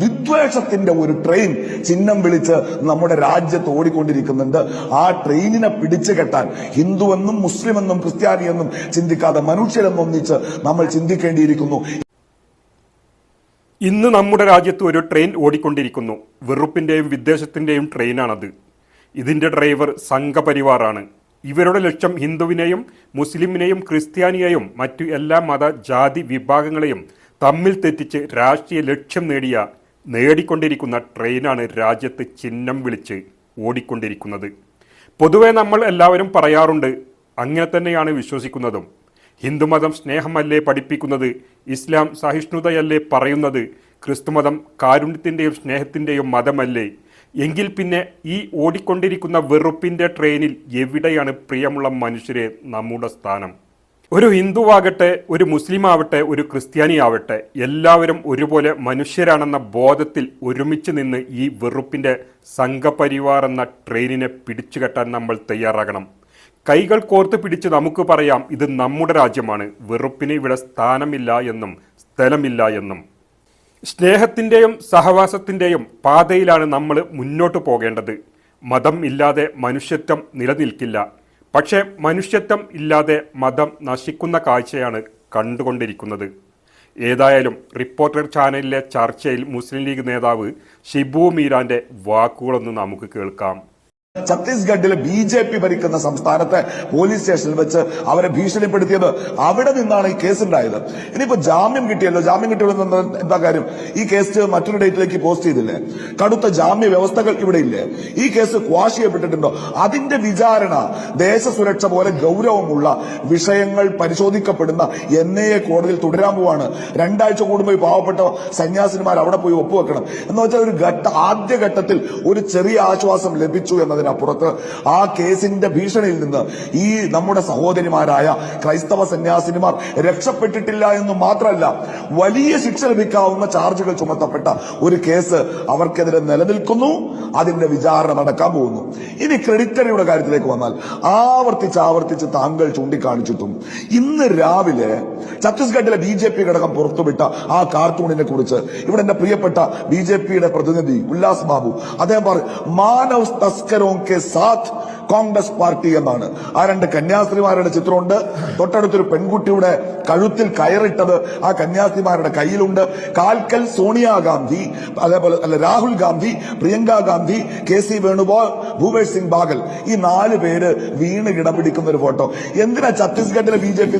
വിദ്വേഷത്തിന്റെ ഒരു ട്രെയിൻ ചിഹ്നം വിളിച്ച് നമ്മുടെ രാജ്യത്ത് ഓടിക്കൊണ്ടിരിക്കുന്നുണ്ട്. ആ ട്രെയിനിനെ പിടിച്ചു കെട്ടാൻ ഹിന്ദുവെന്നും മുസ്ലിമെന്നും ക്രിസ്ത്യാനിയെന്നും ചിന്തിക്കാതെ മനുഷ്യരെന്നും ഒന്നിച്ച് നമ്മൾ ചിന്തിക്കേണ്ടിയിരിക്കുന്നു. ഇന്ന് നമ്മുടെ രാജ്യത്ത് ഒരു ട്രെയിൻ ഓടിക്കൊണ്ടിരിക്കുന്നു. വെറുപ്പിന്റെയും വിദ്വേഷത്തിന്റെയും ട്രെയിനാണത് ഇതിന്റെ ഡ്രൈവർ സംഘപരിവാറാണ്. ഇവരുടെ ലക്ഷ്യം ഹിന്ദുവിനെയും മുസ്ലിമിനെയും ക്രിസ്ത്യാനിയെയും മറ്റു എല്ലാ മത ജാതി വിഭാഗങ്ങളെയും തമ്മിൽ തെറ്റിച്ച് രാഷ്ട്രീയ ലക്ഷ്യം നേടിയ നേടിക്കൊണ്ടിരിക്കുന്ന ട്രെയിനാണ് രാജ്യത്ത് ചിഹ്നം വിളിച്ച് ഓടിക്കൊണ്ടിരിക്കുന്നത്. പൊതുവെ നമ്മൾ എല്ലാവരും പറയാറുണ്ട് അങ്ങനെ തന്നെയാണ് വിശ്വസിക്കുന്നതും. ഹിന്ദുമതം സ്നേഹമല്ലേ പഠിപ്പിക്കുന്നത് ഇസ്ലാം സഹിഷ്ണുതയല്ലേ പറയുന്നത് ക്രിസ്തുമതം കാരുണ്യത്തിന്റെയും സ്നേഹത്തിന്റെയും മതമല്ലേ. എങ്കിൽ പിന്നെ ഈ ഓടിക്കൊണ്ടിരിക്കുന്ന വെറുപ്പിന്റെ ട്രെയിനിൽ എവിടെയാണ് പ്രിയമുള്ള മനുഷ്യരെ നമ്മുടെ സ്ഥാനം? ഒരു ഹിന്ദുവാകട്ടെ ഒരു മുസ്ലിം ആവട്ടെ ഒരു ക്രിസ്ത്യാനി ആവട്ടെ എല്ലാവരും ഒരുപോലെ മനുഷ്യരാണെന്ന ബോധത്തിൽ ഒരുമിച്ച് നിന്ന് ഈ വെറുപ്പിന്റെ സംഘപരിവാർ എന്ന ട്രെയിനിനെ പിടിച്ചുകെട്ടാൻ നമ്മൾ തയ്യാറാകണം. കൈകൾ കോർത്ത് പിടിച്ച് നമുക്ക് പറയാം ഇത് നമ്മുടെ രാജ്യമാണ്. വെറുപ്പിന് ഇവിടെ സ്ഥാനമില്ല എന്നും സ്ഥലമില്ല എന്നും. സ്നേഹത്തിന്റെയും സഹവാസത്തിന്റെയും പാതയിലാണ് നമ്മൾ മുന്നോട്ട് പോകേണ്ടത്. മതം ഇല്ലാതെ മനുഷ്യത്വം നിലനിൽക്കില്ല. പക്ഷേ മനുഷ്യത്വം ഇല്ലാതെ മതം നശിക്കുന്ന കാഴ്ചയാണ് കണ്ടുകൊണ്ടിരിക്കുന്നത്. ഏതായാലും റിപ്പോർട്ടർ ചാനലിലെ ചർച്ചയിൽ മുസ്ലിം ലീഗ് നേതാവ് ഷിബു മീരാന്റെ വാക്കുകളൊന്ന് നമുക്ക് കേൾക്കാം. ഛത്തീസ്ഗഡിലെ ബി ജെ പി ഭരിക്കുന്ന സംസ്ഥാനത്തെ പോലീസ് സ്റ്റേഷനിൽ വെച്ച് അവരെ ഭീഷണിപ്പെടുത്തിയത് അവിടെ നിന്നാണ് ഈ കേസ് ഉണ്ടായത് ഇനിയിപ്പോ ജാമ്യം കിട്ടിയല്ലോ? ജാമ്യം കിട്ടിയത് എന്താ കാര്യം? ഈ കേസ് മറ്റൊരു ഡേറ്റിലേക്ക് പോസ്റ്റ് ചെയ്തില്ലേ? കടുത്ത ജാമ്യ വ്യവസ്ഥകൾ ഇവിടെ ഇല്ലേ? ഈ കേസ് ക്വാഷ് ചെയ്യപ്പെട്ടിട്ടുണ്ടോ? അതിന്റെ വിചാരണ ദേശസുരക്ഷ പോലെ ഗൗരവമുള്ള വിഷയങ്ങൾ പരിശോധിക്കപ്പെടുന്ന എൻ ഐ എ കോടതിയിൽ തുടരാൻ പോവാണ്. രണ്ടാഴ്ച കൂടുമ്പോൾ പാവപ്പെട്ട സന്യാസിനിമാർ അവിടെ പോയി ഒപ്പുവെക്കണം. എന്ന് വെച്ചാൽ ഒരു ഘട്ട ആദ്യ ഘട്ടത്തിൽ ഒരു ചെറിയ ആശ്വാസം ലഭിച്ചു എന്നതിനപ്പുറത്ത് ആ കേസിന്റെ ഭീഷണിയിൽ നിന്ന് ഈ നമ്മുടെ സഹോദരിമാരായ ക്രൈസ്തവ സന്യാസിനിമാർ രക്ഷപ്പെട്ടിട്ടില്ല എന്ന് മാത്രമല്ല വലിയ ശിക്ഷ ലഭിക്കാവുന്ന ചാർജുകൾ ചുമത്തപ്പെട്ട ഒരു കേസ് അവർക്കെതിരെ നിലനിൽക്കുന്നു അതിന്റെ വിചാരണ നടക്കാൻ പോകുന്നു. ഇനി ക്രെഡിറ്ററിയുടെ കാര്യത്തിലേക്ക് വന്നാൽ ആവർത്തിച്ച് ആവർത്തിച്ച് താങ്കൾ ചൂണ്ടിക്കാണിച്ചിട്ടും ഇന്ന് രാവിലെ ഛത്തീസ്ഗഡിലെ ബി ജെ പി ഘടകം പുറത്തുവിട്ട ആ കാർട്ടൂണിനെ കുറിച്ച് ഇവിടെ എന്റെ പ്രിയപ്പെട്ട ബി ജെ പിയുടെ പ്രതിനിധി ഉല്ലാസ് ബാബു അദ്ദേഹം പറഞ്ഞു മാനവ് തസ്കരോ കെ സാത്ത് കോൺഗ്രസ് പാർട്ടി എന്നാണ്. ആ രണ്ട് കന്യാസ്ത്രീമാരുടെ ചിത്രമുണ്ട്. തൊട്ടടുത്തൊരു പെൺകുട്ടിയുടെ കഴുത്തിൽ കയറിട്ടത് ആ കന്യാസ്ത്രീമാരുടെ കയ്യിലുണ്ട്. കാൽക്കൽ സോണിയാഗാന്ധി അതേപോലെ അല്ല രാഹുൽ ഗാന്ധി പ്രിയങ്ക ഗാന്ധി കെ സി വേണുഗോപാൽ ഭൂപേഷ് സിംഗ് ബാഗൽ. ഈ നാല് പേര് വീണ് കിടപിടിക്കുന്ന ഒരു ഫോട്ടോ. എന്തിനാ ഛത്തീസ്ഗഡിലെ ബി ജെ പി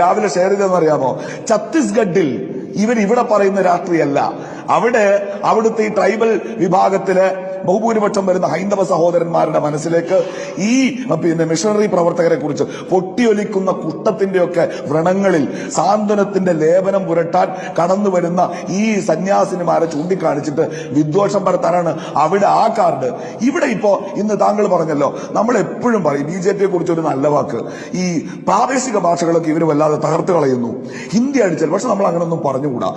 രാവിലെ ഷെയർ ചെയ്തതെന്ന് അറിയാമോ? ഛത്തീസ്ഗഡിൽ ഇവർ ഇവിടെ പറയുന്ന രാത്രിയല്ല. അവിടെ അവിടുത്തെ ഈ ട്രൈബൽ വിഭാഗത്തിലെ ബഹുഭൂരിപക്ഷം വരുന്ന ഹൈന്ദവ സഹോദരന്മാരുടെ മനസ്സിലേക്ക് ഈ പിന്നെ മിഷണറി പ്രവർത്തകരെ കുറിച്ച് പൊട്ടിയൊലിക്കുന്ന കുട്ടത്തിന്റെയൊക്കെ വ്രണങ്ങളിൽ സാന്ത്വനത്തിന്റെ ലേപനം പുരട്ടാൻ കടന്നു വരുന്ന ഈ സന്യാസിനിമാരെ ചൂണ്ടിക്കാണിച്ചിട്ട് വിദ്വേഷം പരത്താനാണ് അവിടെ ആ കാർഡ്. ഇവിടെ ഇപ്പോ ഇന്ന് താങ്കൾ പറഞ്ഞല്ലോ നമ്മൾ എപ്പോഴും പറയും ബി ജെ പിയെ കുറിച്ച് ഒരു നല്ല വാക്ക്. ഈ പ്രാദേശിക ഭാഷകളൊക്കെ ഇവർ വല്ലാതെ തകർത്ത് കളയുന്നു. ഹിന്ദി അടിച്ചാൽ പക്ഷെ നമ്മൾ അങ്ങനൊന്നും പറഞ്ഞുകൂടാ?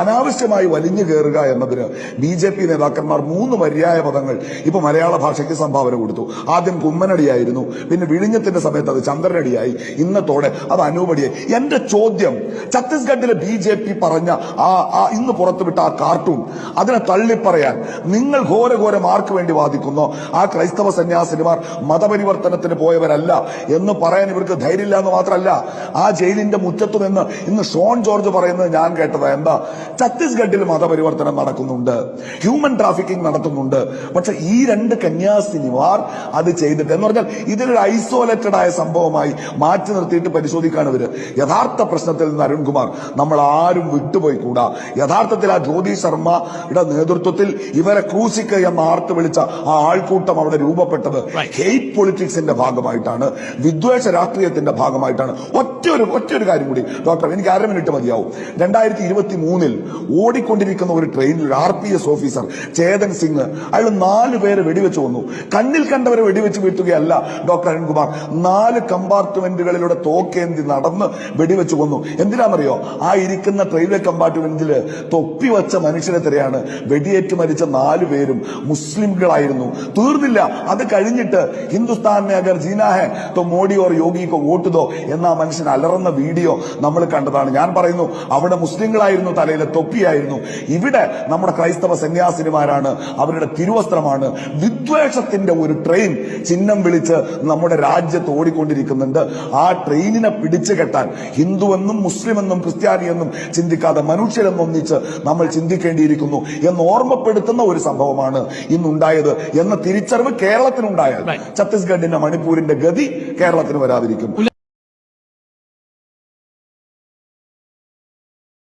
അനാവശ്യമായി വലിഞ്ഞു കയറുക എന്നതിന് ബി ജെ പി നേതാക്കന്മാർ മൂന്ന് പര്യായ പദങ്ങൾ ഇപ്പൊ മലയാള ഭാഷയ്ക്ക് സംഭാവന കൊടുത്തു. ആദ്യം കുമ്മനടിയായിരുന്നു പിന്നെ വിഴിഞ്ഞത്തിന്റെ സമയത്ത് അത് ചന്ദ്രനടിയായി. ഇന്നത്തോടെ അത് അനൂപടിയായി. എന്റെ ചോദ്യം ഛത്തീസ്ഗഡിലെ ബി ജെ പി പറഞ്ഞ ആ ഇന്ന് പുറത്തുവിട്ട ആ കാർട്ടൂൺ അതിനെ തള്ളിപ്പറയാൻ നിങ്ങൾ ഘോരഘോര മാർക്ക് വേണ്ടി വാദിക്കുന്നു. ആ ക്രൈസ്തവ സന്യാസിനിമാർ മതപരിവർത്തനത്തിന് പോയവരല്ല എന്ന് പറയാൻ ഇവർക്ക് ധൈര്യമില്ല എന്ന് മാത്രമല്ല ആ ജയിലിന്റെ മുറ്റത്തു നിന്ന് ഇന്ന് ഷോൺ ജോർജ് പറയുന്നത് ഞാൻ കേട്ടത് എന്താ? ഛത്തീസ്ഗഡിൽ മതപരിവർത്തനം നടക്കുന്നുണ്ട്. ഹ്യൂമൻ ട്രാഫിക്കിംഗ് നടത്തുന്നുണ്ട്. പക്ഷെ ഈ രണ്ട് കന്യാസിനിമാർ അത് ചെയ്തിട്ട് എന്ന് പറഞ്ഞാൽ ഇതൊരു ഐസോലേറ്റഡ് ആയ സംഭവമായി മാറ്റി നിർത്തിയിട്ട് പരിശോധിക്കാണ് ഇവർ. യഥാർത്ഥ പ്രശ്നത്തിൽ നിന്ന് അരുൺകുമാർ നമ്മൾ ആരും വിട്ടുപോയി കൂടാ യഥാർത്ഥത്തിൽ ആ ജ്യോതി ശർമ്മയുടെ നേതൃത്വത്തിൽ ഇവരെ ക്രൂശിക്ക എന്ന് ആർത്ത് വിളിച്ച ആ ആൾക്കൂട്ടം അവിടെ രൂപപ്പെട്ടത് ഹെയ്റ്റ് പൊളിറ്റിക്സിന്റെ ഭാഗമായിട്ടാണ് വിദ്വേഷ രാഷ്ട്രീയത്തിന്റെ ഭാഗമായിട്ടാണ്. ഒറ്റ ഒരു ഒറ്റ ഒരു കാര്യം കൂടി. ഡോക്ടർ എനിക്ക് അര മിനിറ്റ് മതിയാവും. രണ്ടായിരത്തി ഇരുപത്തി മൂന്നിൽ ഓടിക്കൊണ്ടിരിക്കുന്ന ഒരു ട്രെയിനിൽ ഒരു R P S officer Chetan Singh അയാൾ നാല് പേരെ വെടിവെച്ച് കൊന്നു. കണ്ണിൽ കണ്ടവരെ വെടിവെച്ച് വീഴ്ത്തുകയല്ല ഡോക്ടർ അരുൺകുമാർ. നാല് കമ്പാർട്ട്മെന്റുകളിലൂടെ തോക്കേന്തി നടന്ന് വെടിവെച്ച് കൊന്നു. എന്തിനാണെന്നറിയോ? ആ ഇരിക്കുന്ന റെയിൽവേ കമ്പാർട്ട്മെന്റിൽ തൊപ്പി വച്ച മനുഷ്യരെ തരെയാണ്. വെടിയേറ്റ് മരിച്ച നാല് പേരും മുസ്ലിംകളായിരുന്നു. തീർന്നില്ല. അത് കഴിഞ്ഞിട്ട് ഹിന്ദുസ്ഥാൻ മേ അഗർ തോ മോഡി ഓർ യോഗി കോ വോട്ട് ദോ എന്ന മനുഷ്യൻ അലറുന്ന വീഡിയോ നമ്മൾ കണ്ടതാണ്. ഞാൻ പറയുന്നു അവിടെ മുസ്ലിം മുസ്ലിങ്ങളായിരുന്നു തലയിലെ തൊപ്പിയായിരുന്നു. ഇവിടെ നമ്മുടെ ക്രൈസ്തവ സന്യാസിനിമാരാണ് അവരുടെ തിരുവസ്ത്രമാണ്. വിദ്വേഷത്തിന്റെ ഒരു ട്രെയിൻ ചിഹ്നം വിളിച്ച് നമ്മുടെ രാജ്യത്ത് ഓടിക്കൊണ്ടിരിക്കുന്നുണ്ട്. ആ ട്രെയിനിനെ പിടിച്ചു കെട്ടാൻ ഹിന്ദുവെന്നും മുസ്ലിമെന്നും ക്രിസ്ത്യാനിയെന്നും ചിന്തിക്കാതെ മനുഷ്യരെന്നും ഒന്നിച്ച് നമ്മൾ ചിന്തിക്കേണ്ടിയിരിക്കുന്നു എന്ന് ഓർമ്മപ്പെടുത്തുന്ന ഒരു സംഭവമാണ് ഇന്നുണ്ടായത് എന്ന തിരിച്ചറിവ് കേരളത്തിനുണ്ടായാൽ ഛത്തീസ്ഗഡിന്റെ മണിപ്പൂരിന്റെ ഗതി കേരളത്തിന് വരാതിരിക്കും.